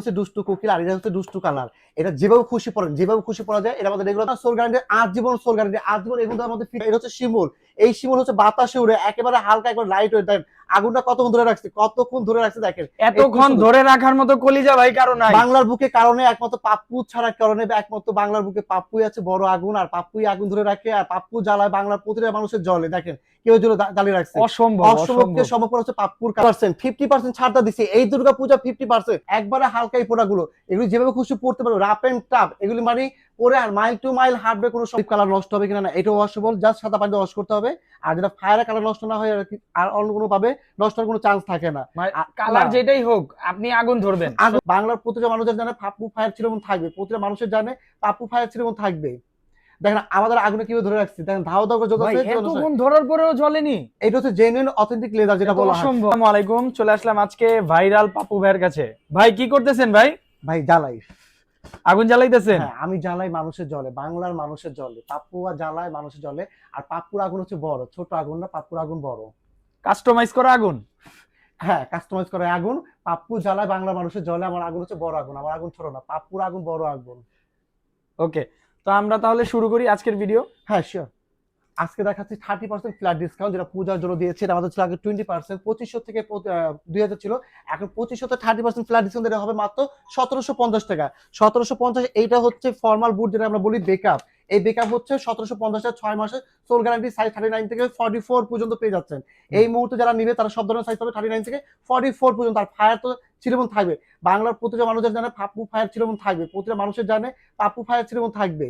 হচ্ছে দুষ্টু কোকিল আর এটা হচ্ছে দুষ্টু কালার। এটা যেভাবে খুশি পড়েন যেভাবে খুশি পড়া যায় এটা আমাদের রেগুলার সোল গ্যারান্টি আজীবন সোল গ্যারান্টি আজীবন এগুলো আমাদের এটা হচ্ছে শিমুল। এই শিমুল হচ্ছে বাতাসে উড়ে, একেবারে হালকা একবার লাইট হয়ে দেখেন আগুনটা কতক্ষণ ধরে রাখছে? কতক্ষণ ধরে রাখছে দেখেন? এতক্ষণ ধরে রাখার মতো কলিজা ভাই কারও নাই। বাংলার বুকে কারণে একমাত্র পাপ্পু ছাড়া কারণে একমাত্র বাংলার বুকে পাপ্পুই আছে বড় আগুন আর পাপ্পুই আগুন ধরে রাখে আর পাপ্পু জ্বালায় বাংলার প্রতিটা মানুষের জলে। দেখেন কেউ জলে জ্বালিয়ে রাখছে। অসম্ভব অসমকে অসম্ভব সমপর হচ্ছে পাপ্পুর পার্সেন্ট ফিফটি পার্সেন্ট ছাড়টা দিচ্ছে এই দুর্গা পূজা ফিফটি পার্সেন্ট। একবারে হালকা এই প্রোডাক্টগুলো এগুলি যেভাবে খুশি পড়তে পারবে রাপ এন্ড টাপ এগুলি মানে পরে আর মাইল টু মাইল হাঁটবে কোনো সব কালার নষ্ট হবে কিনা না এটা ওয়াশেবল জাস্ট সাদা পানিতে ওয়াশ করতে হবে। আর যেটা ফায়ার কালার নষ্ট না হয় আর অন্য কোনো ভাবে নষ্ট হওয়ার কোনো চান্স থাকে না। কালার যেটাই হোক আপনি আগুন ধরবেন। বাংলার প্রতিটা মানুষের জানে পাপ্পু ফায়ার ছিল এবং থাকবে। প্রতিটা মানুষের জানে পাপ্পু ফায়ার ছিল এবং থাকবে। দেখেন আমাদের আগুনে কীভাবে ধরে রাখছি? দেখেন ধাও ধাও জ্বলতেছে। এতক্ষণ ধরার পরেও জ্বলেনি। এটা হচ্ছে জেনুইন অথেন্টিক লেদার যেটা বলা হয়। অসম্ভব। আসসালামু আলাইকুম চলে আসলাম আজকে ভাইরাল পাপু ভাইয়ের কাছে। ভাই কি করতেছেন ভাই? ভাই জ্বালাই। আগুন জ্বালাইতেছেন? হ্যাঁ আমি জ্বালাই মানুষের জলে বাংলার মানুষের জলে পাপুয়া জ্বালায় মানুষের জলে আর পাপুর আগুন হচ্ছে বড় ছোট আগুন না পাপুর আগুন বড়। কাস্টমাইজ করা আগুন? হ্যাঁ কাস্টমাইজ করে আগুন পাপ্পু জ্বালায় বাংলা মানুষের জলে আমার আগুন হচ্ছে বড় আগুন আমার আগুন ছোট না পাপ্পুর আগুন বড় আগুন। ওকে তো আমরা তাহলে শুরু করি আজকের ভিডিও হ্যাঁ শিওর আজকে দেখাচ্ছি থার্টি পার্সেন্ট ফ্ল্যাট ডিসকাউন্ট যেটা পূজার জন্য দিয়েছে। এটা আমাদের ছিল আগে টোয়েন্টি পার্সেন্ট পঁচিশশো থেকে দুই হাজার ছিল। এখন পঁচিশশো থেকে থার্টি পার্সেন্ট ফ্ল্যাট ডিসকাউন্ট এটা হবে মাত্র সতেরোশো পঞ্চাশ টাকা। সতেরোশো পঞ্চাশ এইটা হচ্ছে ফর্মাল বুট যেটা আমরা বলি বেকআপ এই বেকআপ হচ্ছে সতেরোশো পঞ্চাশ ছয় মাসে sole guarantee size thirty nine থেকে ফর্টি ফোর পর্যন্ত পেয়ে যাচ্ছেন। এই মুহূর্তে যারা নিবে তারা সব ধরনের সাইজ পাবে থার্টি নাইন থেকে ফর্টি ফোর পর্যন্ত। আর ফায়ার তো চিরমন থাকবে। বাংলার প্রতিটা মানুষের জানে পাপ্পু ফায়ার চিরমন থাকবে। প্রতিটা মানুষের জানে পাপ্পু ফায়ার চিরমন থাকবে।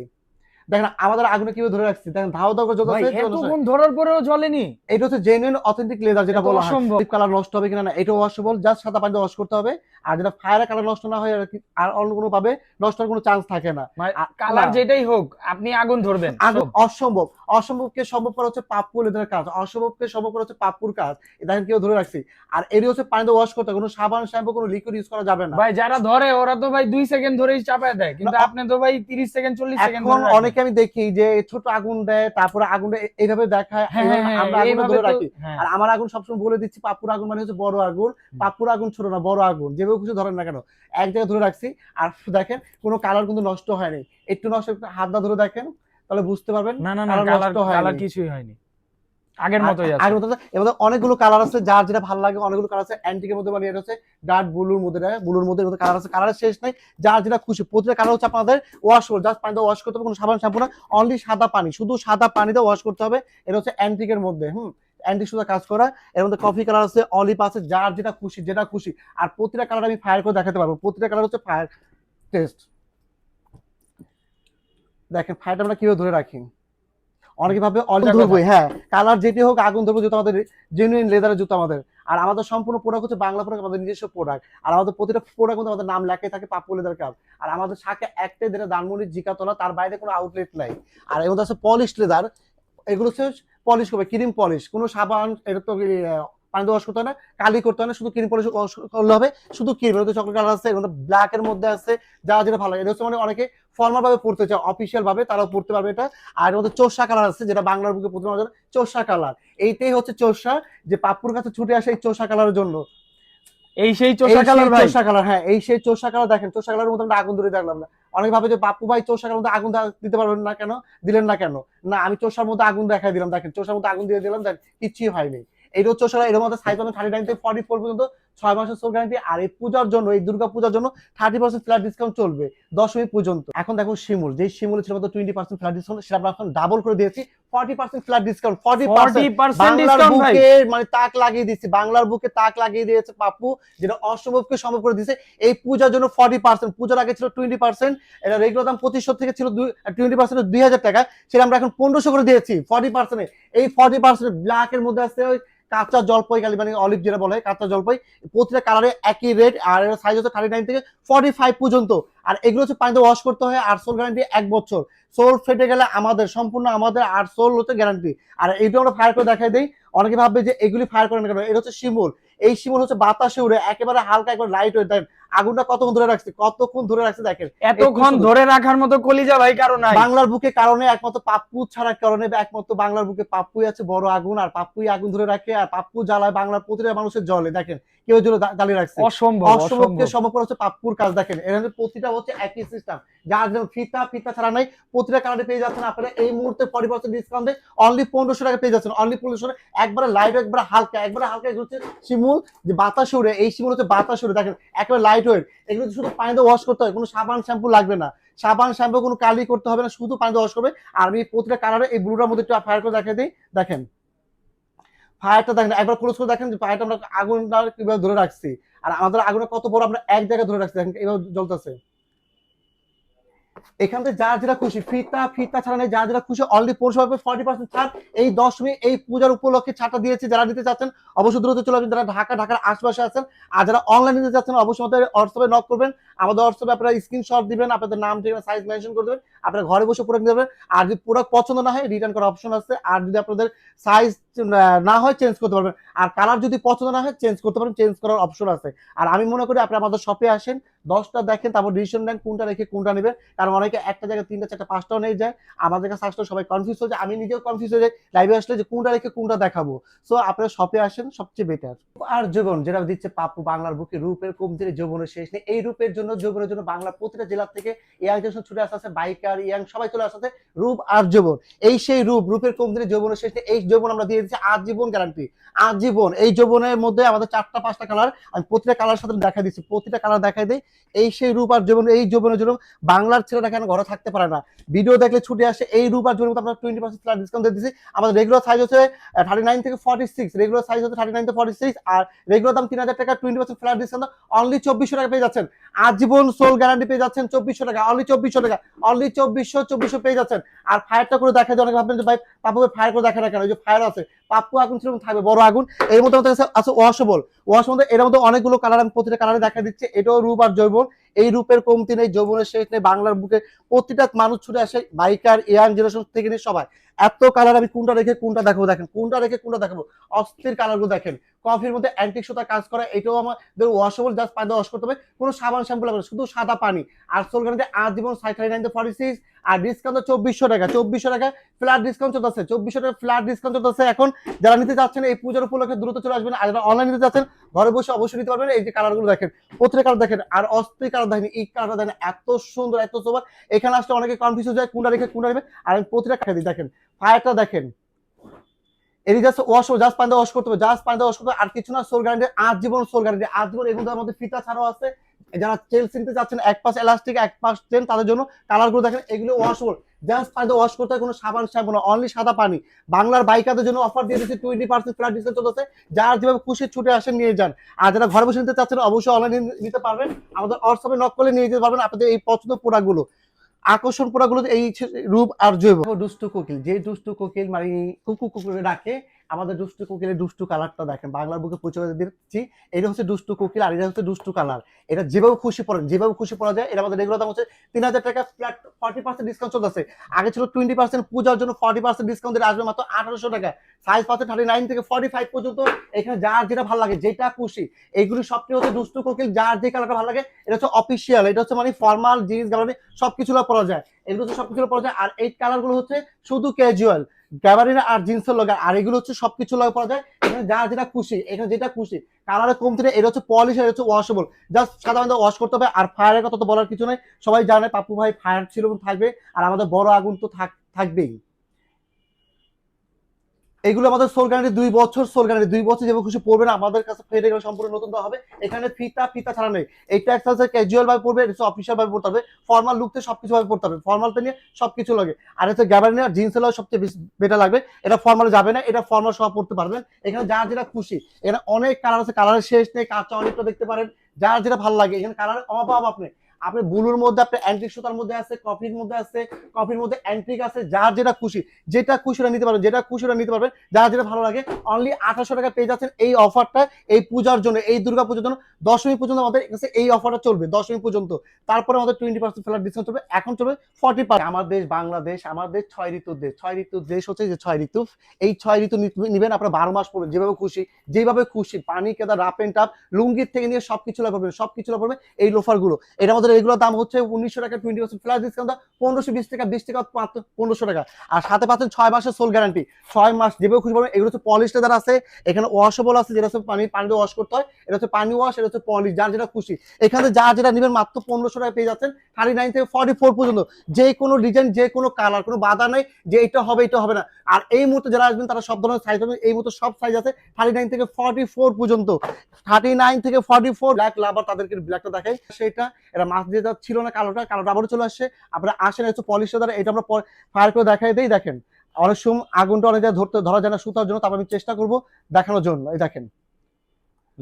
দেখেন আমাদের আগুনে কীভাবে ধরে রাখছি? দেখেন ধাও ধাও জ্বলতেছে, জ্বলতেছে। এতক্ষণ ধরার পরেও জ্বলেনি। এটা হচ্ছে জেনুইন অথেন্টিক লেদার যেটা বলা হয়। কালার নষ্ট হবে কিনা না এটা ওয়াশেবল জাস্ট সাদা পানিতে ওয়াশ করতে হবে। আর যেটা ফায়ার কালার নষ্ট না হয় আর অন্য কোনো ভাবে নষ্ট হওয়ার কোনো চান্স থাকে না। কালার যেটাই হোক আপনি আগুন ধরবেন আগুন অসম্ভব। অসম্ভবকে সম্ভব করা হচ্ছে পাপ্পু লেদার কাজ। অসম্ভবকে সম্ভব করা হচ্ছে পাপ্পুর কাজ। দেখেন কেউ ধরে রাখছি। আর এটি হচ্ছে পানিতে ওয়াশ করতে কোনো সাবান শ্যাম্পু কোনো লিকুইড ইউজ করা যাবে না। ভাই যারা ধরে ওরা তো ভাই দুই সেকেন্ড ধরেই চাপায় দেয়। কিন্তু আপনি তো ভাই তিরিশ সেকেন্ড চল্লিশ সেকেন্ড এখন অনেকে আমি দেখি যে ছোট আগুন দেয় তারপরে আগুনটা এইভাবে দেখায় হ্যাঁ হ্যাঁ আমরা আগুনটা ধরে রাখি। হ্যাঁ। আর আমার আগুন সবসময় বলে দিচ্ছি পাপুর আগুন মানে হচ্ছে বড় আগুন। পাপুর আগুন ছোট না বড় আগুন। যেভাবে কিছু ধরেন না কেন। এক জায়গায় ধরে রাখছি আর দেখেন কোনো কালার কিন্তু নষ্ট হয়নি। একটু নষ্ট হাত দা ধরে দেখেন তাহলে বুঝতে পারবেন না না। কালার কিছুই হয়নি। আগের মতোই আছে। আগের মতো। এর মধ্যে অনেকগুলো কালার আছে যার যেটা ভালো লাগে অনেকগুলো কালার আছে। অ্যান্টিকের মধ্যে মানে এটা হচ্ছে ডার্ক ব্লুর মধ্যে ব্লুর মধ্যে কালার আছে। কালারের শেষ নাই যার যেটা খুশি। প্রতিটা কালার হচ্ছে আপনাদের ওয়াশ করবে জাস্ট পানিতে ওয়াশ করতে হবে কোনো সাবান শ্যাম্পু না। অনলি সাদা পানি শুধু সাদা পানিতে ওয়াশ করতে হবে। এটা হচ্ছে অ্যান্টিকের মধ্যে হুম? অ্যান্টিক সুদা কাজ করা। এর মধ্যে কফি কালার আছে অলিভ আছে যার যেটা খুশি যেটা খুশি। আর প্রতিটা কালার আমি ফায়ার করে দেখাতে পারব। প্রতিটা কালার হচ্ছে ফায়ার টেস্ট দেখেন ফায়ারটা আমরা কীভাবে ধরে রাখি? অনেকে ভাবে অল ধরবো হ্যাঁ কালার যেটি হোক আগুন ধরবো জুতো আমাদের জেনুইন লেদারের জুতো আমাদের। আর আমাদের সম্পূর্ণ প্রোডাক্ট হচ্ছে বাংলা প্রোডাক্ট আমাদের নিজস্ব প্রোডাক্ট আর আমাদের প্রতিটা প্রোডাক্ট কিন্তু আমাদের নাম লেখাই থাকে পাপু লেদার কাপ আর আমাদের শাখা একটাই যেটা জিকা জিকাতলা তার বাইরে কোনো আউটলেট নাই। আর এর মধ্যে আছে পলিশ লেদার এগুলো হচ্ছে পলিশ করবে ক্রিম পলিশ কোনো সাবান এটা তো আহ, পানিতে ওয়াশ করতে হয় না কালি করতে হয় না শুধু ক্রিম পলিশ করলে হবে শুধু ক্রিম এর মধ্যে চকলেট কালার আছে এর মধ্যে ব্ল্যাক এর মধ্যে আছে যা যেটা ভালো লাগে। এটা হচ্ছে মানে অনেকে ফর্মাল ভাবে পড়তে চায় অফিসিয়াল ভাবে তারাও পড়তে পারবে এটা। আর এর মধ্যে চোষা কালার আছে যেটা বাংলার বুকে প্রথম চোষা কালার। এইটাই হচ্ছে চোষা যে পাপ্পুর কাছে ছুটে আসে এই চোষা কালারের জন্য। এই সেই চোষা কালার ভাই। চোষা কালার হ্যাঁ এই সেই চোষা কালার দেখেন চোষা কালারের মধ্যে আমরা আগুন ধরে দেখলাম না। অনেকে ভাবে যে বাপ্পু ভাই চোষা কালার মধ্যে আগুন দিতে পারবেন না কেন? দিলেন না কেন? না আমি চোষার মধ্যে আগুন দেখাই দিলাম দেখেন চোষার মধ্যে আগুন দিয়ে দিলাম দেখ কিচ্ছুই হয়নি। এইটা চোষা এর মধ্যে সাইজ পাবেন থার্টি নাইন থেকে ফর্টি ফোর পর্যন্ত ছয় মাসের সোল গ্যারান্টি আর এই পূজার জন্য এই দুর্গা পূজার জন্য থার্টি পার্সেন্ট ফ্ল্যাট ডিসকাউন্ট চলবে দশমী পর্যন্ত। এখন দেখো শিমুল যে শিমুল ছিল টোয়েন্টি পার্সেন্ট ফ্ল্যাট ডিসকাউন্ট সেটা আমরা এখন ডাবল করে দিয়েছি forty percent flat discount forty 40% বাংলার বুকে মানে তাক লাগিয়ে দিচ্ছে বাংলার বুকে তাক লাগিয়ে দিয়েছে পাপ্পু যেটা অসম্ভবকে সম্ভব করে দিয়েছে। এই পূজার জন্য ফর্টি পার্সেন্ট পূজার আগে ছিল টোয়েন্টি পার্সেন্ট এটা রেগুলার দাম পঁচিশশো থেকে ছিল টোয়েন্টি পার্সেন্ট দুই হাজার টাকা সেটা আমরা এখন পনেরোশো করে দিয়েছি ফর্টি পার্সেন্টে এই ফর্টি পার্সেন্ট ব্ল্যাক এর মধ্যে আছে ওই কাঁচা জলপাই খালি মানে অলিভ যেটা বলে, কাঁচা জলপাই, প্রতিটা কালারে একই রেট আর সাইজ হচ্ছে থার্টি নাইন থেকে ফর্টি ফাইভ পর্যন্ত। আর এগুলো হচ্ছে পানিতে ওয়াশ করতে হয়, আর সোল গ্যারান্টি এক বছর। সোল ফেটে গেলে আমাদের, সম্পূর্ণ আমাদের, আর সোল হচ্ছে গ্যারান্টি আর এইটা আমরা ফায়ার করে দেখাই দিই। অনেকে ভাববে যে এগুলি ফায়ার করে না কেন? এটা হচ্ছে শিমুল। এই শিমুল হচ্ছে বাতাসে উড়ে, একেবারে হালকা একবার লাইট হয়ে দেখেন আগুনটা কতক্ষণ ধরে রাখছে? কতক্ষণ ধরে রাখছে দেখেন? এতক্ষণ ধরে রাখার মতো কলিজা ভাই কারও নাই। বাংলার বুকে কারণে একমাত্র পাপ্পু ছাড়া কারণে একমাত্র বাংলার বুকে পাপ্পুই আছে বড় আগুন আর পাপ্পুই আগুন ধরে রাখে আর পাপ্পু জ্বালায় বাংলার প্রতিটা মানুষের জলে দেখেন কেউ জন্য দাঁড়িয়ে রাখছে। অসম্ভব অসম্ভবকে অসম্ভব। সমপর হচ্ছে পাপ্পুর কাজ দেখেন এর মধ্যে প্রতিটা হচ্ছে একই সিস্টেম যার যেমন ফিতা ফিতা ছাড়া নাই প্রতিটা কালারে পেয়ে যাচ্ছেন আপনারা এই মুহূর্তে ফর্টি পার্সেন্ট ডিসকাউন্টে অনলি পনেরোশো টাকা পেয়ে যাচ্ছেন। অনলি পনেরোশো একবারে লাইট একবারে হালকা একবারে হালকা হচ্ছে শিমুল যে বাতাস উড়ে এই শিমুল হচ্ছে বাতাস উড়ে দেখেন একেবারে লাইট ওয়েট এগুলো শুধু পানিতে ওয়াশ করতে হয়, কোনো সাবান শ্যাম্পু লাগবে না। সাবান শ্যাম্পু কোনো কালি করতে হবে না, শুধু পানিতে ওয়াশ করবে। আর আমি প্রতিটা কালারে এই ব্লুটার মধ্যে একটু ফায়ার করে দেখে দিই। দেখেন ফায়ারটা দেখেন, একবার ক্লোজ করে দেখেন যে ফায়ারটা আমরা আগুনটা কীভাবে ধরে রাখছি। আর আমাদের আগুনটা কত বড় আমরা এক জায়গায় ধরে রাখছি, দেখেন এইভাবে জ্বলতেছে। এখান থেকে যা যেটা খুশি, ফিতা ফিতা ছাড়া নেই যা যেটা খুশি পৌঁছে পাবে ফর্টি পার্সেন্ট ছাড়। এই দশমী, এই পূজার উপলক্ষে ছাড়টা দিয়েছে, যারা নিতে চাচ্ছেন, অবশ্যই দ্রুত চলে আসবেন, যারা ঢাকা, ঢাকার আশপাশে আছেন, আর যারা অনলাইন নিতে চাচ্ছেন, অবশ্যই আমাদের হোয়াটসঅ্যাপে নক করবেন। আমাদের হোয়াটসঅ্যাপে আপনারা স্ক্রিনশট দিবেন, আপনাদের নাম, ঠিকানা সাইজ মেনশন করে দেবেন, আপনারা ঘরে বসে প্রোডাক্ট দেবেন আর যদি প্রোডাক্ট পছন্দ না হয় রিটার্ন করার অপশন আছে। আর যদি আপনাদের সাইজ না হয় চেঞ্জ করতে পারবেন। আর কালার যদি পছন্দ না হয় চেঞ্জ করতে পারবেন চেঞ্জ করার অপশন আছে। আর আমি মনে করি আপনি আমাদের শপে আসেন দশটা দেখেন, তারপর ডিসিশন নেন কোনটা রেখে কোনটা নেবেন। কারণ অনেকে একটা জায়গায় তিনটা, চারটা, পাঁচটাও নিয়ে যায়। আমাদের কাছে আসলে সবাই কনফিউজ হয়ে যায়। আমি নিজেও কনফিউজ হয়ে যাই। লাইভে আসলে যে কোনটা রেখে কোনটা দেখাবো। সো আপনারা শপে আসেন, সবচেয়ে বেটার আর যৌবন, যেটা দিচ্ছে পাপ্পু বাংলার বুকে রূপের কমতির যৌবনের শেষ নেই। এই রূপের জন্য, যৌবনের জন্য বাংলার প্রতিটা জেলা থেকে ইয়াং জেনারেশন ছুটে আসতে বাইকার ইয়াং, সবাই চলে আসতে রূপ আর যৌবন। এই সেই রূপ, রূপের কমতির যৌবনের শেষ নেই। এই যৌবন আমরা দিয়ে দিচ্ছি আজীবন গ্যারান্টি আজীবন। এই যৌবনের মধ্যে আমাদের চারটা, পাঁচটা কালার আমি প্রতিটা কালার সাথে দেখা দিচ্ছি। প্রতিটা কালার দেখাই দিই। এই সেই রূপ আর যৌবন, এই যৌবনের জন্য বাংলার ছেলেরা কেন ঘরে থাকতে পারে না? ভিডিও দেখলে ছুটে আসে এই রূপ আর মধ্যে আমরা টোয়েন্টি পার্সেন্ট ফ্ল্যাট ডিসকাউন্ট দিয়ে দিচ্ছি আমাদের রেগুলার সাইজ হচ্ছে থার্টি নাইন থেকে ফর্টি সিক্স রেগুলার সাইজ হচ্ছে থার্টি নাইন থেকে ফর্টি সিক্স আর রেগুলার দাম তিন হাজার টাকা twenty percent flat discount only চব্বিশশো টাকা পেয়ে যাচ্ছেন। আজীবন সোল গ্যারান্টি পেয়ে যাচ্ছেন চব্বিশশো টাকা অনলি চব্বিশশো টাকা অনলি চব্বিশশো চব্বিশশো পেয়ে যাচ্ছেন। আর ফায়ারটা করে দেখা যায় অনেকে ভাববেন যে, ভাই পাপ্পু ফায়ার করে দেখা না কেন? ওই যে ফায়ার আছে পাপ্পু আগুন সেরকম থাকবে, বড় আগুন। এর মধ্যে আছে ওয়াশেবল ওয়াশ মধ্যে এর মধ্যে অনেকগুলো কালার আমি প্রতিটা কালারে দেখা দিচ্ছে। এটাও রূপ আর জৈবন। এই রূপের কমতি নেই, যৌবনের শেষ নেই, বাংলার বুকে প্রতিটা মানুষ ছুটে আসে বাইকার, ইয়াং জেনারেশন থেকে নিয়ে সবাই। এত কালার আমি কোনটা রেখে কোনটা দেখাবো, দেখেন, কোনটা রেখে কোনটা দেখাবো? অস্থির কালারগুলো দেখেন। কফির মধ্যে অ্যান্টিক সুতা কাজ করা, এটাও আমাদের ওয়াশেবল জাস্ট পানি ওয়াশ করতে হবে। কোনো সাবান শ্যাম্পু লাগবে শুধু সাদা পানি। আর সোল গ্যারান্টি আজীবন থার্টি নাইন ফর্টি সিক্স আর ডিসকাউন্ট তো চব্বিশশো টাকা চব্বিশশো টাকা ফ্ল্যাট ডিসকাউন্ট চলতেছে, চব্বিশশো টাকা ফ্ল্যাট ডিসকাউন্ট চলতেছে। এখন যারা নিতে চাচ্ছেন এই পুজোর উপলক্ষে দ্রুত চলে আসবেন, আর যারা অনলাইন নিতে চাচ্ছেন ঘরে বসে অবশ্যই নিতে পারবেন। এই যে কালারগুলো দেখেন প্রত্যেক কালার দেখেন, আর অস্থির কালার দেখেন, এই কালারটা দেখেন, এত সুন্দর, এত সোবার এখানে আসলে অনেকে কনফিউজ হয়ে যায়, কোনটা রেখে কোনটা নেবে আর আমি প্রতিটা খাই দিই দেখেন ফায়ারটা দেখেন। এটি জাস্ট ওয়াশ জাস্ট পানিতে ওয়াশ করতে হবে জাস্ট পানিতে ওয়াশ করতে হবে। আর কিছু না সোল গ্যারান্টি আজীবন সোল গ্যারান্টি আজীবন এর মধ্যে ফিতা ছাড়াও আছে। যারা চেল চিনতে চাচ্ছেন, এক পাশ এলাস্টিক এক পাশ চেন তাদের জন্য কালারগুলো দেখেন, এগুলো ওয়াশ ওয়াশেবল জাস্ট পানিতে ওয়াশ করতে কোনো সাবান শ্যাম্পু না অনলি সাদা পানি। বাংলার বাইকারদের জন্য অফার দিয়ে দিচ্ছে টোয়েন্টি পার্সেন্ট ফ্ল্যাট ডিসকাউন্ট চলতেছে। যার যেভাবে খুশি ছুটে আসেন, নিয়ে যান। আর যারা ঘরে বসে নিতে চাচ্ছেন, অবশ্যই অনলাইনে নিতে পারবেন। আমাদের হোয়াটসঅ্যাপে নক করলে নিয়ে যেতে পারবেন আপনাদের এই পছন্দ প্রোডাক্টগুলো আকর্ষণ পোড়াগুলো এই রূপ আর জৈব। দুষ্টু কোকিল, যে দুষ্টু কোকিল মানে কুকু কুকুরে ডাকে আমাদের দুষ্টু কোকিলের দুষ্টু কালারটা দেখেন, বাংলার বুকে পরিচয় দিচ্ছি। এটা হচ্ছে দুষ্টু কোকিল আর এটা হচ্ছে দুষ্টু কালার। এটা যেভাবে খুশি পড়েন যেভাবে খুশি পড়া যায় এটা আমাদের রেগুলার দাম হচ্ছে তিন হাজার টাকা ফ্ল্যাট ফর্টি পার্সেন্ট ডিসকাউন্ট চলতেছে। আগে ছিল টোয়েন্টি পার্সেন্ট পূজার জন্য ফর্টি পার্সেন্ট ডিসকাউন্ট দিয়ে আসবে মাত্র আঠারোশো টাকা। সাইজ পাচ্ছে থার্টি নাইন থেকে ফর্টি ফাইভ পর্যন্ত। এখানে যার যেটা ভালো লাগে, যেটা খুশি এইগুলি সবটি হচ্ছে দুষ্টু কোকিল, যার যে কালারটা ভালো লাগে, এটা হচ্ছে অফিসিয়াল এটা হচ্ছে মানে ফর্মাল জিন্স গালানি সবকিছু পরা যায়। এগুলো হচ্ছে সবকিছু পরা যায়। আর এই কালারগুলো হচ্ছে শুধু ক্যাজুয়াল গ্যাবারিনা আর জিন্সের লগে আর এগুলো হচ্ছে সবকিছু লগে পরা যায়। এখানে যা যেটা খুশি, এখানে যেটা খুশি কালারে কমতি নেই, এটা হচ্ছে পলিশ এটা হচ্ছে ওয়াশেবল জাস্ট সাধারণত ওয়াশ করতে হবে, আর ফায়ারের কথা তো বলার কিছু নেই। সবাই জানে পাপু ভাই ফায়ার ছিল থাকবে, আর আমাদের বড় আগুন তো থাক- থাকবেই। এগুলো আমাদের সোল গ্যারান্টি দুই বছর সোল গ্যারান্টি দুই বছর যেভাবে খুশি পড়বে না আমাদের কাছে ফেটে গেলে সম্পূর্ণ নতুন দেওয়া হবে। এখানে ফিতা ফিতা ছাড়া নেই। এইটা একটা হচ্ছে ক্যাজুয়াল ভাবে পড়বে, এটা অফিসিয়াল ভাবে পড়তে হবে। ফর্মাল লুকতে সবকিছু ভাবে পড়তে হবে। ফর্মালটা নিয়ে সবকিছু লাগে। আর হচ্ছে গ্যাবারিনা জিন্স হলেও সবচেয়ে বেশি বেটার লাগবে। এটা ফর্মাল যাবে না, এটা ফর্মাল সব পড়তে পারবেন। এখানে যার যেটা খুশি, এখানে অনেক কালার আছে কালারের শেষ নেই, কাঁচা অনেকটা দেখতে পারেন। যার যেটা ভালো লাগে, এখানে কালারের অভাব আপনি আপনি ব্লুর মধ্যে আপনি অ্যান্টিক সুতার মধ্যে আছে কফির মধ্যে আছে কফির মধ্যে অ্যান্টিক আছে, যার যেটা খুশি যেটা খুশি ওরা নিতে পারবেন, যেটা খুশি ওরা নিতে পারবেন, যার যেটা ভালো লাগে অনলি আঠাশশো টাকা পেয়ে যাচ্ছেন এই অফারটা এই পূজার জন্য, এই দুর্গা পূজার জন্য। দশমী পর্যন্ত আমাদের কাছে এই অফারটা চলবে, দশমী পর্যন্ত। তারপরে আমাদের টোয়েন্টি পার্সেন্ট ফ্ল্যাট ডিসকাউন্ট চলবে, এখন চলবে ফর্টি পার্সেন্ট আমার দেশ বাংলাদেশ, আমার দেশ ছয় ঋতুর দেশ, ছয় ঋতুর দেশ হচ্ছে যে ছয় ঋতু। এই ছয় ঋতু নিবেন আপনারা বারো মাস পড়বেন যেভাবে খুশি যেভাবে খুশি, পানি কেদা রাপ এন্ড টাপ লুঙ্গির থেকে নিয়ে সবকিছু লাভ পাবেন সবকিছু লাভ পাবেন এই লোফারগুলো। এটা আমাদের আমাদের এগুলোর দাম হচ্ছে উনিশশো টাকা টোয়েন্টি পার্সেন্ট ফ্ল্যাশ ডিসকাউন্ট পনেরোশো বিশ টাকা বিশ টাকা পনেরোশো টাকা। আর সাথে পাচ্ছেন ছয় মাসের সোল গ্যারান্টি ছয় মাস যেভাবে খুশি পাবেন, এগুলো হচ্ছে পলিশ লেদার আছে, এখানে ওয়াশেবল আছে, যেটা হচ্ছে পানি পানি ওয়াশ করতে হয়, এটা হচ্ছে পানি ওয়াশ এটা হচ্ছে পলিশ যার যেটা খুশি। এখানে যা যেটা নেবেন মাত্র পনেরোশো টাকা পেয়ে যাচ্ছেন থার্টি নাইন থেকে ফর্টি ফোর পর্যন্ত। যে কোনো ডিজাইন যে কোনো কালার কোনো বাধা নেই যে এটা হবে এটা হবে না। আর এই মুহূর্তে যারা আসবেন, তারা সব ধরনের সাইজ পাবেন। এই মুহূর্তে সব সাইজ আছে থার্টি নাইন থেকে ফর্টি ফোর পর্যন্ত। থার্টি নাইন থেকে ফর্টি ফোর ব্ল্যাক লাভার তাদেরকে ব্ল্যাকটা দেখাই। সেটা এটা দিয়ে ছিল না কালোটা কালোটা আবারও চলে আসছে। আপনারা আসেন হচ্ছে পলিশটা দ্বারা এটা আমরা ফায়ার করে দেখাই দিই, দেখেন। অনেক সময় আগুনটা অনেক জায়গায় ধরতে, ধরা যায় না সুতার জন্য, তারপর আমি চেষ্টা করব দেখানোর জন্য। এই দেখেন।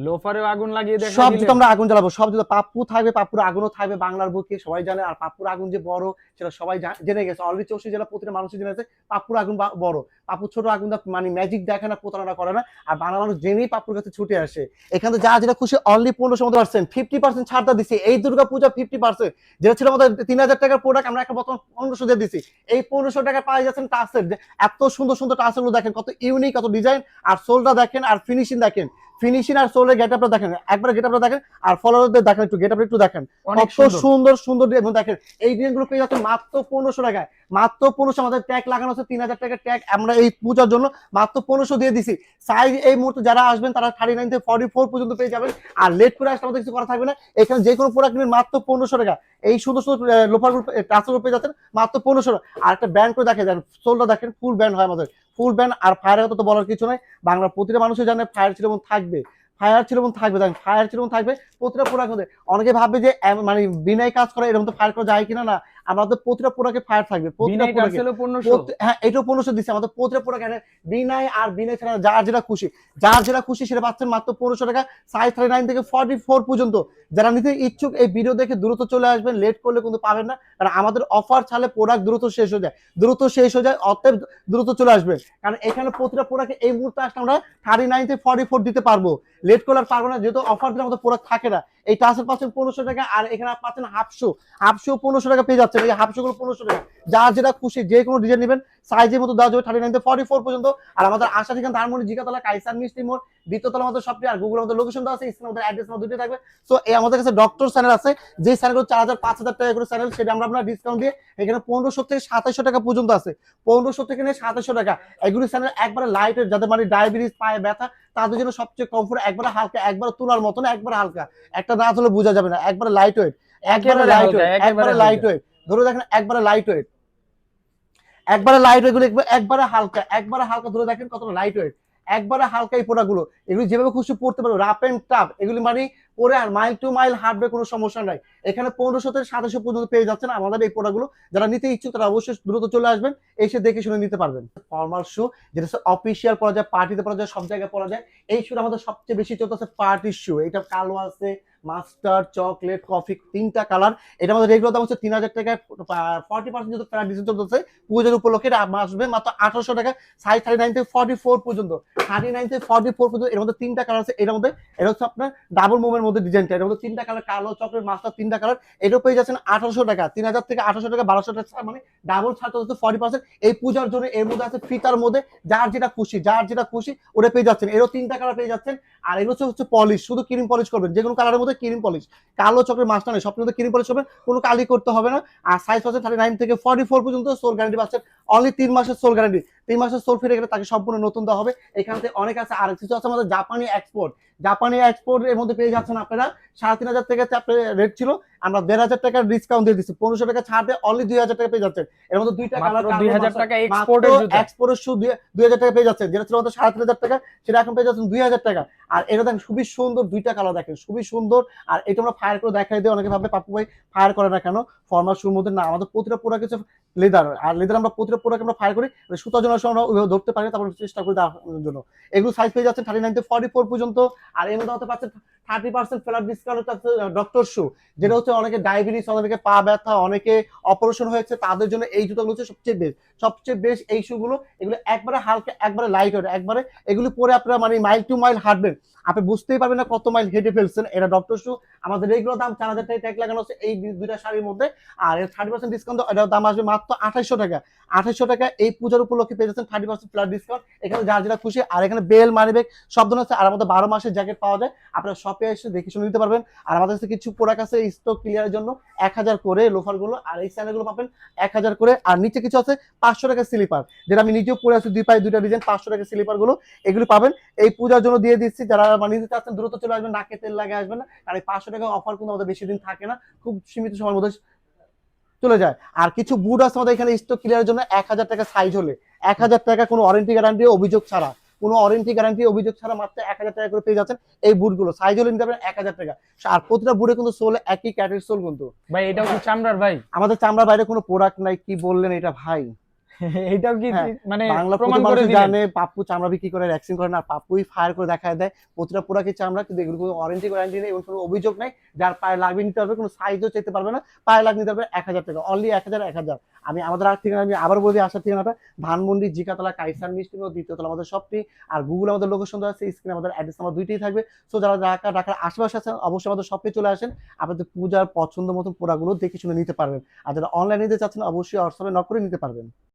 লোফারেও আগুন লাগিয়ে দেখা সব জুতো আমরা আগুন জ্বালাবো সব জুতো। পাপ্পু থাকবে পাপ্পুর আগুনও থাকবে বাংলার বুকে সবাই জানে। আর পাপ্পুর আগুন যে বড় সেটা সবাই জেনে গেছে। অলরেডি চৌষট্টি জেলা প্রতিটা মানুষ জেনে গেছে পাপ্পুর আগুন বড়। পাপ্পু ছোট আগুন মানে ম্যাজিক দেখে না প্রতারণা করে না। আর বাংলা মানুষ জেনেই পাপ্পুর কাছে ছুটে আসে। এখানে যা যেটা খুশি অনলি পনেরোশো মতো পার্সেন্ট ফিফটি পার্সেন্ট ছাড়টা দিছি। এই দুর্গা পূজা ফিফটি পার্সেন্ট যেটা ছিল আমাদের তিন হাজার টাকার প্রোডাক্ট আমরা একটা বর্তমান পনেরোশো দিয়ে দিছি। এই পনেরোশো টাকা পাই যাচ্ছেন টাসের এত সুন্দর সুন্দর টাসেরগুলো দেখেন কত ইউনিক কত ডিজাইন আর সোলটা দেখেন আর ফিনিশিং দেখেন। ফিনিশিং আর সোলের গেট আপটা দেখেন একবার গেট আপটা দেখেন আর ফলোয়ারদের দেখেন একটু গেট আপটা একটু দেখেন। কত সুন্দর। সুন্দর ডিজাইন দেখেন এই ডিজাইনগুলো পেয়ে যাচ্ছেন মাত্র পনেরোশো টাকায়। মাত্র পনেরোশো আমাদের ট্যাগ লাগানো আছে তিন হাজার টাকার ট্যাগ আমরা এই পূজার জন্য মাত্র পনেরোশো দিয়ে দিছি। সাইজ এই মুহূর্তে যারা আসবেন তারা থার্টি নাইন থেকে ফর্টি ফোর পর্যন্ত পেয়ে যাবেন। আর লেট করে আসলে আমাদের কিছু করা থাকবে না। এখানে যে কোনো প্রোডাক্ট নেবেন মাত্র পনেরোশো টাকা। এই সুন্দর সুন্দর লোফার গ্রুপ ট্রান্সফার গ্রুপে যাচ্ছেন মাত্র পনেরোশো আর একটা ব্যান্ড করে দেখে যান সোলটা দেখেন ফুল ব্যান্ড হয় আমাদের। ফুল ব্যান্ড আর ফায়ারের কথা তো বলার কিছু নাই। বাংলার প্রতিটা মানুষই জানে ফায়ার ছিল এবং থাকবে। ফায়ার ছিল এবং থাকবে দেখেন ফায়ার ছিল এবং থাকবে প্রতিটা প্রোডাক্ট অনেকে ভাববে যে মানে বিনায় কাজ করে, এরকম তো ফায়ার করা যায় কিনা? না আমাদের প্রতিটা প্রোডাক্টে ফায়ার থাকবে। প্রতিটা প্রোডাক্টে পনেরোশো হ্যাঁ এটাও পনেরোশো দিচ্ছে। আমাদের প্রতিটা প্রোডাক্ট এনে বিনাই আর বিনাই ছাড়া যার যেটা খুশি যার যেটা খুশি সেটা পাচ্ছেন মাত্র পনেরোশো টাকা সাইজ থার্টি নাইন থেকে ফর্টি ফোর পর্যন্ত। যারা নিতে ইচ্ছুক এই ভিডিও দেখে দ্রুত চলে আসবেন লেট করলে কিন্তু পাবেন না কারণ আমাদের অফার ছাড়লে প্রোডাক্ট দ্রুত শেষ হয়ে যায়। দ্রুত শেষ হয়ে যায় অতএব দ্রুত চলে আসবে। কারণ এখানে প্রতিটা প্রোডাক্ট এই মুহূর্তে আসলে আমরা থার্টি নাইন থেকে ফর্টি ফোর দিতে পারব। লেট করলে আর পারব না যেহেতু অফার দিলে আমাদের প্রোডাক্ট থাকে না। এই টাসের পাচ্ছেন পনেরোশো টাকা, আর এখানে পাচ্ছেন হাফশো। হাফশো পনেরোশো টাকা পেয়ে যাচ্ছেন। এই হাফশো গুলো পনেরোশো টাকা। যার যেটা খুশি, যে কোনো ডিজাইন নেবেন সাইজের মতো দেওয়া যাবে থার্টি নাইন ফর্টি ফোর পর্যন্ত। আর আমাদের আশা ঠিকানা ধানমন্ডি জিকাতলা কাইসার, মিষ্টি মোড়, দ্বিতীয়তলা আমাদের সবটি আর গুগল আমাদের লোকেশন দেওয়া আছে আমাদের অ্যাড্রেস আমাদের দুটোই থাকবে। তো এই আমাদের কাছে ডক্টর চ্যানেল আছে যে চ্যানেলগুলো চার হাজার পাঁচ হাজার টাকা করে চ্যানেল সেটা আমরা আপনার ডিসকাউন্ট দিয়ে এখানে পনেরোশো থেকে সাতাশশো টাকা পর্যন্ত আছে। পনেরোশো থেকে নিয়ে সাতাশশো টাকা। এগুলি চ্যানেল একবারে লাইট যাদের মানে ডায়াবেটিস পায়ে ব্যথা তাদের জন্য সবচেয়ে কমফোর্ট একবারে হালকা একবার তোলার মতন একবার হালকা। একটা না হলে বোঝা যাবে না একবারে লাইট ওয়েট একবারে লাইট ওয়েট একেবারে লাইট ওয়েট ধরে দেখেন একবারে লাইট ওয়েট একবারে লাইট ওয়েট একবারে হালকা একবারে হালকা ধরে দেখেন কতটা লাইট ওয়েট একবারে হালকা এই পোড়াগুলো। গুলো এগুলি যেভাবে খুশি পড়তে পারবে রাপ এন্ড টাপ এগুলি মানে পরে আর মাইল টু মাইল হাঁটবে কোনো সমস্যা নাই। এখানে পনেরোশো থেকে সাতাশো পর্যন্ত পেয়ে যাচ্ছেন আমাদের এই পোড়াগুলো। যারা নিতে ইচ্ছুক তারা অবশ্যই দ্রুত চলে আসবেন, এসে দেখে শুনে নিতে পারবেন। ফর্মাল শু যেটা অফিসিয়াল পরা যায় পার্টিতে পরা যায়, সব জায়গায় পরা যায়। এই শুটা আমাদের সবচেয়ে বেশি চলতে চলতেছে পার্টি শু এটা কালো আছে মাস্টার, চকলেট, কফি, তিনটা কালার। এটা আমাদের রেগুলার দাম হচ্ছে তিন হাজার টাকা ফর্টি পার্সেন্ট যত প্রায় ডিসকাউন্ট পুজোর উপলক্ষে এটা আসবে মাত্র আঠারোশো টাকা সাইজ থার্টি নাইন থেকে ফর্টি ফোর পর্যন্ত। থার্টি নাইন থেকে ফর্টি ফোর পর্যন্ত এর মধ্যে তিনটা কালার আছে। এর মধ্যে এটা হচ্ছে আপনার ডাবল মোমের মধ্যে ডিজাইনটা এর মধ্যে তিনটা কালার, কালো, চকলেট, মাস্টার, তিনটা কালার। এটাও পেয়ে যাচ্ছেন আঠারোশো টাকা, তিন হাজার থেকে আঠারোশো টাকা, বারোশো টাকা মানে ডাবল ছাড় হচ্ছে ফর্টি পার্সেন্ট এই পূজার জন্য এর মধ্যে আছে ফিতার মধ্যে, যার যেটা খুশি, যার যেটা খুশি, ওটা পেয়ে যাচ্ছেন। এরও তিনটা কালার পেয়ে যাচ্ছেন। আর এগুলো হচ্ছে পলিশ শুধু ক্রিম পলিশ করবেন। যে কোনো কালারের মধ্যে ক্রিম পলিশ কালো চক্রের মাস্টার নেই সবচেয়ে মধ্যে ক্রিম পলিশ হবে, কোনো কালি করতে হবে না। আর সাইজ পাচ্ছেন থার্টি নাইন থেকে ফর্টি ফোর পর্যন্ত সোল গ্যারান্টি পাচ্ছেন অনলি তিন মাসের সোল গ্যারান্টি তিন মাসের সোল ফিরে গেলে তাকে সম্পূর্ণ নতুন দেওয়া হবে। এখান থেকে অনেক আছে, আর কিছু আছে আমাদের জাপানি এক্সপোর্ট জাপানি এক্সপোর্ট এর মধ্যে পেয়ে যাচ্ছেন আপনারা। সাড়ে তিন হাজার আপনার রেট ছিল। আমরা দেড় হাজার টাকার ডিসকাউন্ট দিয়ে দিচ্ছি। পনেরোশো টাকা ছাড় দিয়ে অনলি দুই হাজার টাকা পেয়ে যাচ্ছেন। এর মধ্যে দুইটা কালার দুই হাজার টাকা এক্সপোর্টের শু দুই হাজার টাকা পেয়ে যাচ্ছে যেটা ছিল আমাদের সাড়ে তিন হাজার টাকা সেটা এখন পেয়ে যাচ্ছেন দুই হাজার টাকা। আর এটা দেখেন খুবই সুন্দর দুইটা কালার দেখেন। খুবই সুন্দর। আর এটা আমরা ফায়ার করে দেখাই দিই। অনেকে ভাবে পাপ্পু ভাই ফায়ার করে না কেন? ফর্মাল শুর মধ্যে না আমাদের প্রতিটা প্রোডাক্ট হচ্ছে লেদার, আর লেদার আমরা প্রতিটা প্রোডাক্ট আমরা ফায়ার করি সুতার জন্য আমরা ধরতে পারি তারপর চেষ্টা করি দেওয়ার জন্য। এগুলো সাইজ পেয়ে যাচ্ছে থার্টি নাইন থেকে ফর্টি ফোর পর্যন্ত, আর এর মধ্যে হতে পারছে থার্টি পার্সেন্ট ফেলার ডিসকাউন্ট হচ্ছে ডক্টর শু যেটা হচ্ছে অনেকে ডায়াবেটিস অনেকে পা ব্যথা, অনেকে অপারেশন হয়েছে, তাদের জন্য এই জুতোগুলো হচ্ছে সবচেয়ে বেস্ট সবচেয়ে বেস্ট এই শুগুলো এগুলো একবারে হালকা, একবারে লাইট ওয়েট একবারে এগুলো পরে আপনারা মানে মাইল টু মাইল হাঁটবেন। আপনি বুঝতেই পারবেন না কত মাইল হেঁটে ফেলছেন, এটা ডক্টর শু আমাদের এগুলো দাম চার হাজার টাকা ট্যাগ লাগানো হচ্ছে এই দুইটা শাড়ির মধ্যে, আর থার্টি পার্সেন্ট ডিসকাউন্ট এটার দাম আসবে মাত্র মাত্র আঠাইশশো টাকা। আঠাইশশো টাকা এই পূজার উপলক্ষে পেয়ে যাচ্ছেন থার্টি পার্সেন্ট ফ্ল্যাট ডিসকাউন্ট এখানে যার যেটা খুশি, আর এখানে বেল মানিব্যাগ সব ধরনের আছে, আর আমাদের বারো মাসের জ্যাকেট পাওয়া যায়। আপনারা শপে এসে দেখে শুনে নিতে পারবেন। আর আমাদের কাছে কিছু প্রোডাক্ট আছে স্টক ক্লিয়ারের জন্য। এক হাজার করে লোফারগুলো আর এই স্যান্ডেলগুলো পাবেন এক হাজার করে। আর নিচে কিছু আছে, পাঁচশো টাকা স্লিপার যেটা আমি নিজেও পরে আছি, দুই পায়ে দুইটা ডিজাইন পাঁচশো টাকা স্লিপারগুলো। এগুলো পাবেন। এই পূজার জন্য দিয়ে দিচ্ছি, যারা মানে নিতে চাচ্ছেন, দ্রুত চলে আসবেন নাকে তেল লাগে, আসবেন না। কারণ এই পাঁচশো টাকা অফার কিন্তু আমাদের বেশি দিন থাকে না। খুব সীমিত সময়ের মধ্যে চলে যায়। আর কিছু বুট আছে আমাদের এখানে স্টক ক্লিয়ার জন্য এক হাজার টাকা সাইজ হলে। এক হাজার টাকা কোনো ওয়ারেন্টি গ্যারান্টি অভিযোগ ছাড়া। কোনো ওয়ারেন্টি গ্যারান্টি অভিযোগ ছাড়া মাত্র এক হাজার টাকা করে পেয়ে যাচ্ছেন এই বুটগুলো সাইজ হলে নিতে পারেন এক হাজার টাকা। আর প্রতিটা বুটে কিন্তু সোল একই ক্যাটের সোল কিন্তু। ভাই এটা হচ্ছে চামড়ার ভাই। আমাদের চামড়ার বাইরে কোনো প্রোডাক্ট নাই কি বললেন এটা ভাই? এটাও কি হ্যাঁ, মানে প্রমাণ করে জানে পাপ্পু চামড়া বিক্রি করে ভ্যাকসিন করে না পাপ্পুই ফায়ার করে দেখায় দেয়। প্রতিটা প্রোডাক্টের চামড়া কিন্তু এগুলো কোনো ওয়ারেন্টি গ্যারান্টি নেই এবং কোনো অভিযোগ নেই। যার পায়ে লাগবে নিতে পারবে কোনো সাইজও চেতে পারবে না। পায়ে লাগবে নিতে পারবে এক হাজার টাকা অনলি এক হাজার এক হাজার। আমি আমাদের আর ঠিকানা আমি আবার বলি আসার ঠিকানাটা ধানমন্ডি জিকাতলা কাইসার মিষ্টি দ্বিতীয়তলা আমাদের শপটি আর গুগল আমাদের লোকেশন দেওয়া আছে স্ক্রিনে আমাদের অ্যাড্রেস নাম্বার দুইটাই থাকবে। সো যারা ঢাকা ঢাকার আশেপাশে আছেন অবশ্যই আমাদের শপে চলে আসেন। আপনাদের পূজার পছন্দ মতন প্রোডাক্টগুলো দেখে শুনে নিতে পারবেন। আর যারা অনলাইনে নিতে চাচ্ছেন অবশ্যই হোয়াটসঅ্যাপে নক করে নিতে পারবেন।